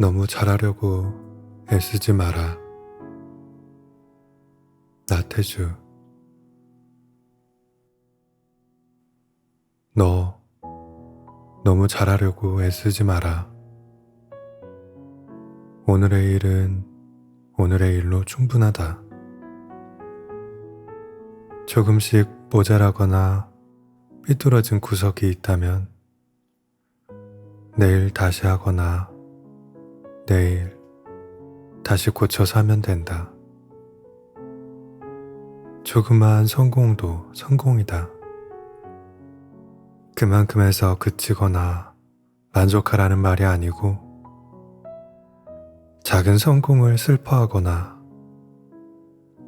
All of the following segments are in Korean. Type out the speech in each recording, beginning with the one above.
너무 잘하려고 애쓰지 마라. 나태주. 너 너무 잘하려고 애쓰지 마라. 오늘의 일은 오늘의 일로 충분하다. 조금씩 모자라거나 삐뚤어진 구석이 있다면 내일 다시 하거나 내일 다시 고쳐서 하면 된다. 조그마한 성공도 성공이다. 그만큼에서 그치거나 만족하라는 말이 아니고 작은 성공을 슬퍼하거나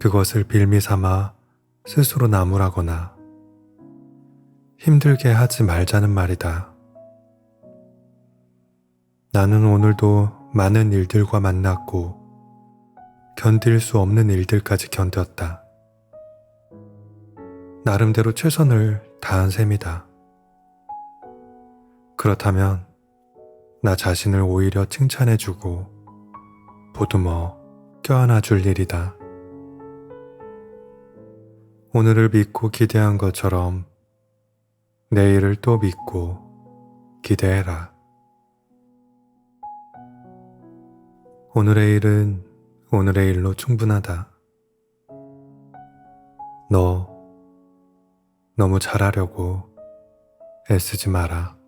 그것을 빌미 삼아 스스로 나무라거나 힘들게 하지 말자는 말이다. 나는 오늘도 많은 일들과 만났고 견딜 수 없는 일들까지 견뎠다. 나름대로 최선을 다한 셈이다. 그렇다면 나 자신을 오히려 칭찬해주고 보듬어 껴안아 줄 일이다. 오늘을 믿고 기대한 것처럼 내일을 또 믿고 기대해라. 오늘의 일은 오늘의 일로 충분하다. 너 너무 잘하려고 애쓰지 마라.